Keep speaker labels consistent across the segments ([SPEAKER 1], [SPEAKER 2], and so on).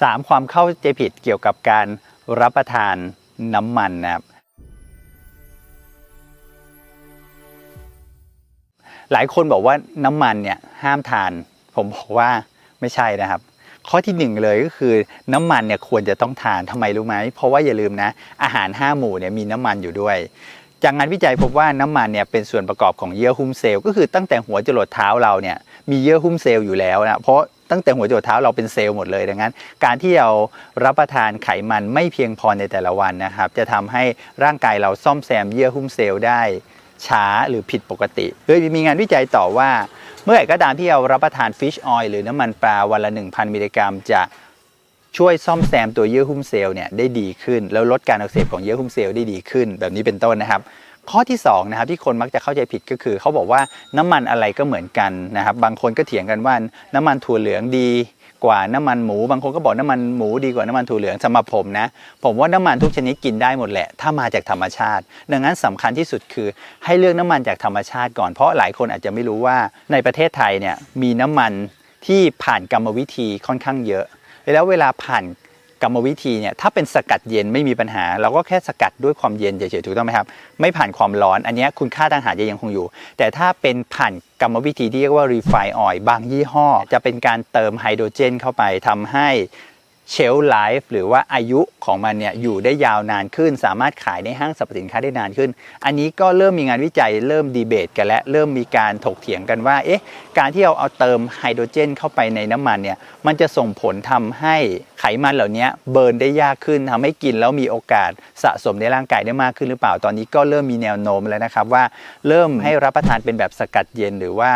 [SPEAKER 1] 3 ความเข้าใจผิดเกี่ยวกับการรับประทานน้ำมันนะครับหลายคนบอกว่าน้ำมันเนี่ยห้ามทาน ผมบอกว่าไม่ใช่นะครับ ข้อที่หนึ่งเลยก็คือน้ำมันเนี่ยควรจะต้องทานทำไมรู้ไหมเพราะว่าอย่าลืมนะ อาหาร5หมู่เนี่ยมีน้ำมันอยู่ด้วย จากงานวิจัยพบว่าน้ำมันเนี่ยเป็นส่วนประกอบของเยื่อหุ้มเซลล์ก็คือตั้งแต่หัวจรดเท้าเราเนี่ยมีเยื่อหุ้มเซลล์อยู่แล้วนะเพราะตั้งแต่หัวจรดเท้าเราเป็นเซลล์หมดเลยดังนั้น การที่เรารับประทานไขมันไม่เพียงพอในแต่ละวันนะครับ จะทำให้ร่างกายเราซ่อมแซมเยื่อหุ้มเซลล์ได้ช้าหรือผิดปกติโดยมีงานวิจัยต่อว่า เมื่อไหร่ก็ตามที่เรารับประทานฟิชออยล์หรือน้ำมันปลาวันละ 1,000 มิลลิกรัมจะ ช่วยซ่อมแซมตัวเยื่อหุ้มเซลล์เนี่ยได้ดีขึ้น แล้วลดการอักเสบของเยื่อหุ้มเซลล์ได้ดีขึ้น แบบนี้เป็นต้นนะครับ ข้อที่2นะครับที่คนมักจะเข้าใจผิดก็คือ เขาบอกว่าน้ำมันอะไรก็เหมือนกันนะครับ บางคนก็เถียงกันว่าน้ำมันถั่วเหลืองดีกว่าน้ำมันหมู บางคนก็บอกน้ำมันหมูดีกว่าน้ำมันถั่วเหลืองสำหรับผมนะ ผมว่าน้ำมันทุกชนิดกินได้หมดแหละ ถ้ามาจากธรรมชาติ ดังนั้นสำคัญที่สุดคือให้เลือกน้ำมันจากธรรมชาติก่อน เพราะหลายคนอาจจะไม่รู้ว่าในประเทศไทยเนี่ยมีน้ำมันที่ผ่านกรรมวิธีค่อนข้างเยอะ แล้วเวลาผ่านกรรมวิธีเนี่ยถ้าเป็นสกัดเย็นไม่มีปัญหา เราก็แค่สกัดด้วยความเย็นเฉยๆถูกต้องไหมครับ ไม่ผ่านความร้อน อันนี้คุณค่าทางอาหารจะยังคงอยู่ แต่ถ้าเป็นผ่านกรรมวิธีที่เรียกว่า refine oil บางยี่ห้อ จะเป็นการเติมไฮโดรเจนเข้าไปทำให้ เชลไลฟ์หรือว่าอายุของมันเนี่ยอยู่ได้ยาวนานขึ้น สามารถขายในห้างสรรพสินค้าได้นานขึ้น อันนี้ก็เริ่มมีงานวิจัยเริ่มดีเบตกันและเริ่มมีการถกเถียงกันว่าเอ๊ะการที่เราเอาเติมไฮโดรเจนเข้าไปในน้ำมันเนี่ยมันจะส่งผลทำให้ไขมันเหล่านี้เบิร์นได้ยากขึ้นทำให้กินแล้วมีโอกาสสะสมในร่างกายได้มากขึ้นหรือเปล่าตอนนี้ก็เริ่มมีแนวโน้มแล้วนะครับว่า เริ่มให้รับประทานเป็นแบบสกัดเย็นหรือว่า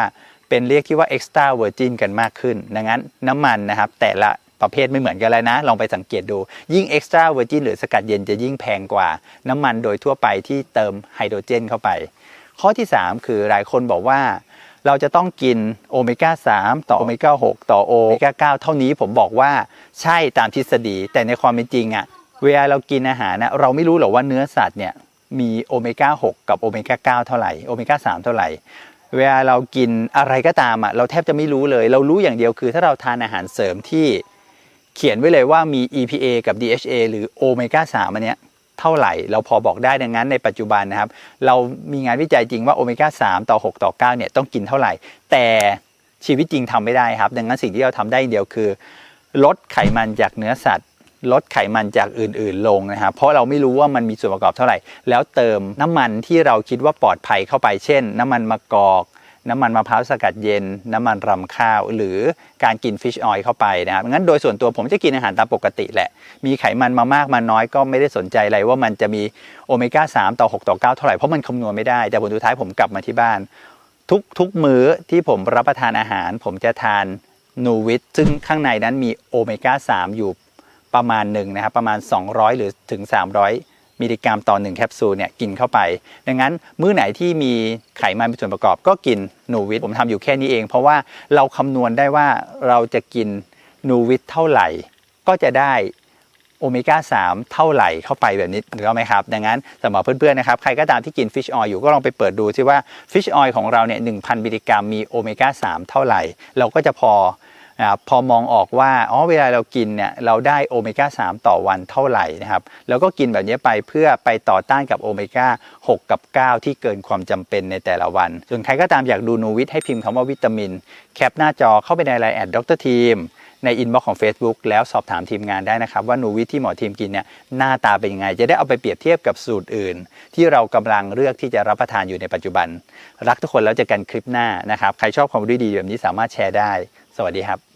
[SPEAKER 1] เป็นเรียกที่ว่า extra virgin กันมากขึ้น ดังนั้นน้ำมันนะครับแต่ละ ประเภทไม่เหมือนกันเลยนะ ลองไปสังเกตดู ยิ่ง extra virgin หรือสกัดเย็นจะยิ่งแพงกว่า น้ำมันโดยทั่วไปที่เติมไฮโดรเจนเข้าไป ข้อที่ 3 คือหลายคนบอกว่า เราจะต้องกินโอเมก้า 3 ต่อโอเมก้า 6 ต่อโอเมก้า 9 เท่านี้ผมบอกว่าใช่ตามทฤษฎี แต่ในความเป็นจริงอะเวลาเรากินอาหารนะเราไม่รู้หรอกว่าเนื้อสัตว์เนี่ยมีโอเมก้า 6 กับโอเมก้า 9 เท่าไหร่โอเมก้า 3 เท่าไหร่เวลาเรากินอะไรก็ตามอะเราแทบจะไม่รู้เลย เรารู้อย่างเดียวคือถ้าเราทานอาหารเสริมที่ เขียนไว้เลยว่ามี EPA กับ DHA หรือโอเมก้า3อันเนี้ยเท่าไหร่ เราพอบอกได้ดังนั้นในปัจจุบันนะครับ เรามีงานวิจัยจริงว่าโอเมก้า3ต่อ 6 ต่อ 9 เนี่ยต้องกินเท่าไหร่ แต่ชีวิตจริงทำไม่ได้ครับ ดังนั้นสิ่งที่เราทำได้เดียวคือ ลดไขมันจากเนื้อสัตว์ ลดไขมันจากอื่นๆลงนะครับเพราะเราไม่รู้ว่ามันมีส่วนประกอบเท่าไหร่ แล้วเติมน้ำมันที่เราคิดว่าปลอดภัยเข้าไปเช่น น้ำมันมะกอก น้ำมันมะพร้าวสกัดเย็น น้ำมันรำข้าว หรือการกินฟิชออยล์เข้าไปนะครับงั้นโดยส่วนตัวผมจะกินอาหารตามปกติแหละ มีไขมันมามากมาน้อยก็ไม่ได้สนใจอะไรว่ามันจะมีโอเมก้า3ต่อ 6 ต่อ 9 เท่าไหร่ เพราะมันคำนวณไม่ได้ แต่ผลสุดท้ายผมกลับมาที่บ้าน ทุกทุกมื้อที่ผมรับประทานอาหาร ผมจะทานนูวิตซึ่งข้างในนั้นมีโอเมก้า3อยู่ประมาณหนึ่งนะครับประมาณ 200 หรือถึง 300 มิลลิกรัมต่อ 1 แคปซูลเนี่ยกินเข้าไป ดังนั้นมื้อไหนที่มีไขมันเป็นส่วนประกอบก็กินนูวิตผมทำอยู่แค่นี้เอง เพราะว่าเราคำนวณได้ว่าเราจะกินนูวิตเท่าไหร่ ก็จะได้โอเมก้า 3 เท่าไหร่เข้าไปแบบนี้หรือไหมครับ ดังนั้นสำหรับเพื่อนๆนะครับ ใครก็ตามที่กินฟิชออยอยู่ก็ลองไปเปิดดูซิว่าฟิชออยของเราเนี่ย 1,000 มิลลิกรัมมีโอเมก้า 3 เท่าไหร่ เราก็จะพอ นะครับพอมองออกว่าอ๋อเวลาเรากินเนี่ยเราได้โอเมก้า 3 ต่อวันเท่าไหร่นะครับแล้วก็กินแบบนี้ไปเพื่อไปต่อต้านกับโอเมก้า 6 กับ 9 ที่เกินความจำเป็นในแต่ละวัน ส่วนใครก็ตามอยากดูนูวิทให้พิมพ์คำว่าวิตามิน แคปหน้าจอเข้าไปในไลน์แอดดรทีมในอินบ็อกซ์ของ Facebook แล้วสอบถามทีมงานได้นะครับ ว่านูวิทที่หมอทีมกินเนี่ยหน้าตาเป็นยังไง จะได้เอาไปเปรียบเทียบกับสูตรอื่น ที่เรากำลังเลือกที่จะรับประทานอยู่ในปัจจุบัน รักทุกคนแล้วเจอกันคลิปหน้านะครับ ใครชอบความรู้ดีแบบนี้สามารถแชร์ได้ สวัสดีครับ